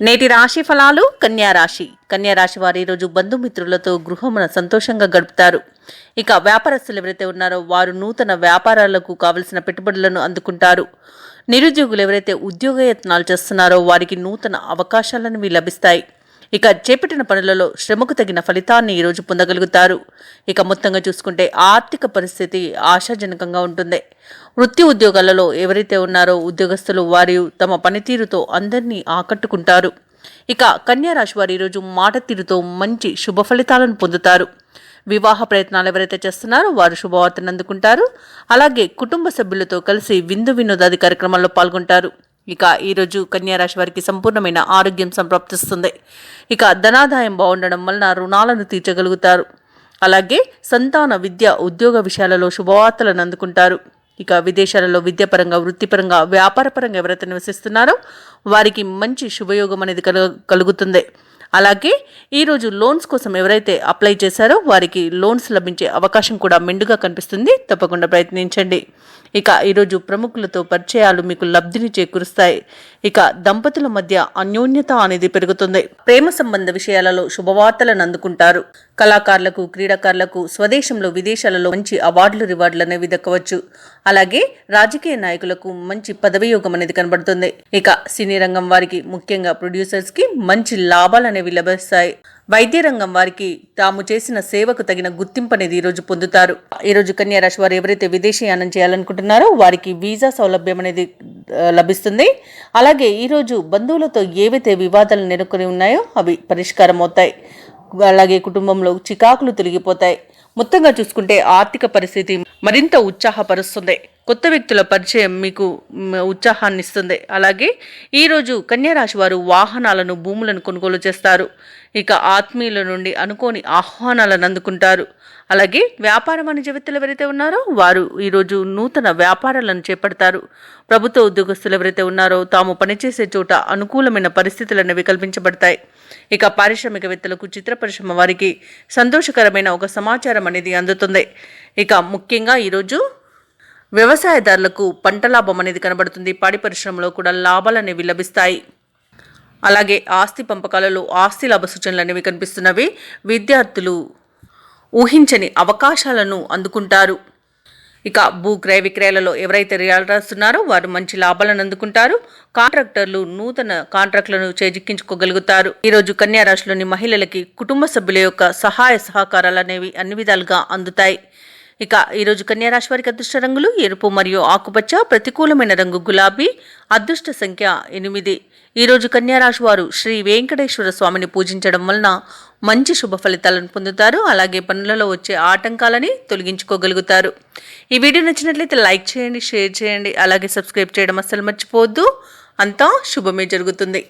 నేటి రాశి ఫలాలు కన్యా రాశి. కన్యా రాశి వారు ఈరోజు బంధుమిత్రులతో గృహమున సంతోషంగా గడుపుతారు. ఇక వ్యాపారస్తులు ఎవరైతే ఉన్నారో వారు నూతన వ్యాపారాలకు కావలసిన పెట్టుబడులను అందుకుంటారు. నిరుద్యోగులు ఎవరైతే ఉద్యోగ యత్నాలు చేస్తున్నారో వారికి నూతన అవకాశాలను లభిస్తాయి. ఇక చేపట్టిన పనులలో శ్రమకు తగిన ఫలితాన్ని ఈరోజు పొందగలుగుతారు. ఇక మొత్తంగా చూసుకుంటే ఆర్థిక పరిస్థితి ఆశాజనకంగా ఉంటుంది. వృత్తి ఉద్యోగాలలో ఎవరైతే ఉన్నారో ఉద్యోగస్తులు వారు తమ పనితీరుతో అందరినీ ఆకట్టుకుంటారు. ఇక కన్యా రాశి వారు ఈరోజు మాట తీరుతో మంచి శుభ ఫలితాలను పొందుతారు. వివాహ ప్రయత్నాలు ఎవరైతే చేస్తున్నారో వారు శుభవార్తను అందుకుంటారు. అలాగే కుటుంబ సభ్యులతో కలిసి విందు వినోదాది కార్యక్రమాల్లో పాల్గొంటారు. ఇక ఈరోజు కన్యారాశి వారికి సంపూర్ణమైన ఆరోగ్యం సంప్రాప్తిస్తుంది. ఇక ధనాదాయం బాగుండడం వలన రుణాలను తీర్చగలుగుతారు. అలాగే సంతాన విద్య ఉద్యోగ విషయాలలో శుభవార్తలను అందుకుంటారు. ఇక విదేశాలలో విద్యాపరంగా వృత్తిపరంగా వ్యాపారపరంగా ఎవరైతే నివసిస్తున్నారో వారికి మంచి శుభయోగం అనేది కలుగుతుంది. అలాగే ఈరోజు లోన్స్ కోసం ఎవరైతే అప్లై చేశారో వారికి లోన్స్ లభించే అవకాశం కూడా మెండుగా కనిపిస్తుంది. తప్పకుండా ప్రయత్నించండి. ఇక ఈరోజు ప్రముఖులతో పరిచయాలు మీకు లబ్ధిని చేకూరుస్తాయి. ఇక దంపతుల మధ్య అన్యోన్యత అనేది పెరుగుతుంది. ప్రేమ సంబంధ విషయాలలో శుభవార్తలను అందుకుంటారు. కళాకారులకు క్రీడాకారులకు స్వదేశంలో విదేశాలలో మంచి అవార్డులు రివార్డులు అనేవి దక్కవచ్చు. అలాగే రాజకీయ నాయకులకు మంచి పదవియోగం అనేది కనబడుతుంది. ఇక సినీ రంగం వారికి ముఖ్యంగా ప్రొడ్యూసర్స్కి మంచి లాభాలు అనేవి లభిస్తాయి వైద్య రంగం వారికి తాము చేసిన సేవకు తగిన గుర్తింపు అనేది ఈరోజు పొందుతారు. ఈరోజు కన్యా రాశి వారు ఎవరైతే విదేశీయానం చేయాలనుకుంటున్నారో వారికి వీసా సౌలభ్యం అనేది లభిస్తుంది. అలాగే ఈరోజు బంధువులతో ఏవైతే వివాదాలు నెలకొని ఉన్నాయో అవి పరిష్కారం అవుతాయి. అలాగే కుటుంబంలో చికాకులు తొలగిపోతాయి. మొత్తంగా చూసుకుంటే ఆర్థిక పరిస్థితి మరింత ఉత్సాహపరుస్తుంది. కొత్త వ్యక్తుల పరిచయం మీకు ఉత్సాహాన్ని ఇస్తుంది అలాగే ఈరోజు కన్యారాశి వారు వాహనాలను భూములను కొనుగోలు చేస్తారు. ఇక ఆత్మీయుల నుండి అనుకోని ఆహ్వానాలను అందుకుంటారు. అలాగే వ్యాపార వాణిజ్యవేత్తలు ఎవరైతే ఉన్నారో వారు ఈరోజు నూతన వ్యాపారాలను చేపడతారు. ప్రభుత్వ ఉద్యోగస్తులు ఎవరైతే ఉన్నారో తాము పనిచేసే చోట అనుకూలమైన పరిస్థితులు అనేవి కల్పించబడతాయి. ఇక పారిశ్రామికవేత్తలకు చిత్ర పరిశ్రమ వారికి సంతోషకరమైన ఒక సమాచారం అనేది అందుతుంది. ఇక ముఖ్యంగా ఈరోజు వ్యవసాయదారులకు పంట లాభం అనేది కనబడుతుంది. పాడి పరిశ్రమలో కూడా లాభాలు అనేవి లభిస్తాయి. అలాగే ఆస్తి పంపకాలలో ఆస్తి లాభ సూచనలు అనేవి కనిపిస్తున్నవి. విద్యార్థులు ఊహించని అవకాశాలను అందుకుంటారు. ఇక భూ క్రయ విక్రయాలలో ఎవరైతే రియల్టర్స్ రాస్తున్నారో వారు మంచి లాభాలను అందుకుంటారు. కాంట్రాక్టర్లు నూతన కాంట్రాక్టులను చేజిక్కించుకోగలుగుతారు. ఈరోజు కన్యా రాశిలోని మహిళలకి కుటుంబ సభ్యుల యొక్క సహాయ సహకారాలు అనేవి అన్ని విధాలుగా అందుతాయి. ఇక ఈరోజు కన్యా రాశి వారికి అదృష్ట రంగులు ఎరుపు మరియు ఆకుపచ్చ ప్రతికూలమైన రంగు గులాబీ అదృష్ట సంఖ్య ఎనిమిది. ఈరోజు కన్యారాశి వారు శ్రీ వెంకటేశ్వర స్వామిని పూజించడం వలన మంచి శుభ ఫలితాలను పొందుతారు. అలాగే పనులలో వచ్చే ఆటంకాలని తొలగించుకోగలుగుతారు. ఈ వీడియో నచ్చినట్లయితే లైక్ చేయండి షేర్ చేయండి. అలాగే సబ్స్క్రైబ్ చేయడం అస్సలు మర్చిపోవద్దు. అంతా శుభమే జరుగుతుంది.